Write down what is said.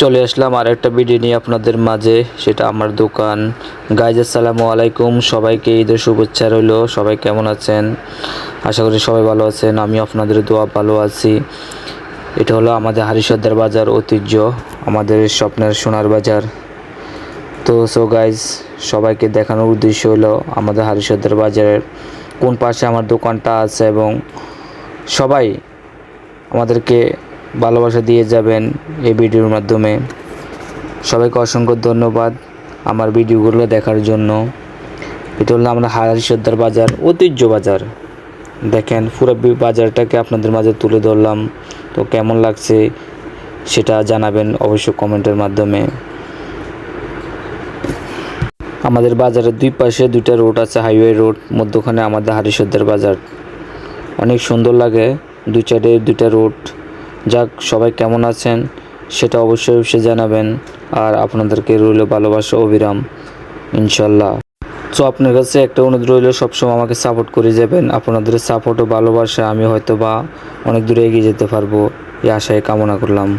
চলে আসলাম আর একটা ভিডিও নিয়ে আপনাদের মাঝে। সেটা আমার দোকান। গাইজ আসসালামু আলাইকুম। সবাইকে ঈদের শুভেচ্ছা রইল। সবাই কেমন আছেন? আশা করি সবাই ভালো আছেন। আমি আপনাদের দোয়া ভালো আছি। এটা হলো আমাদের হারিসর্দার বাজার ঐতিহ্য, আমাদের স্বপ্নের সোনার বাজার। তো সো গাইজ সবাইকে দেখানোর উদ্দেশ্য হলো আমাদের হারিসর্দার বাজারের কোন পাশে আমার দোকানটা আছে এবং সবাই আমাদেরকে ভালোবাসা দিয়ে যাবেন এই ভিডিওর মাধ্যমে। সবাইকে অসংখ্য ধন্যবাদ আমার ভিডিওগুলো দেখার জন্য। এটা হলো আমরা হারারি সর্দার বাজার, ঐতিহ্য বাজার। দেখেন, পুরো বাজারটাকে আপনাদের মাঝে তুলে ধরলাম। তো কেমন লাগছে সেটা জানাবেন অবশ্যই কমেন্টের মাধ্যমে। আমাদের বাজারের দুই পাশে দুইটা রোড আছে, হাইওয়ে রোড, মধ্যখানে আমাদের হারিসর্দার বাজার। অনেক সুন্দর লাগে, দুই সাইডে দুইটা রোড। যাক, সবাই কেমন আছেন, সেটা অবশ্যই অবশ্যই জানাবেন। আর আপনাদেরকে রইল ভালোবাসা অবিরাম ইনশাল্লাহ। সো আপনার কাছে একটা অনুরোধ রইল, সবসময় আমাকে সাপোর্ট করে যাবেন। আপনাদের সাপোর্ট ও ভালোবাসা, আমি হয়তো বা অনেক দূরে এগিয়ে যেতে পারব, এই আশায় কামনা করলাম।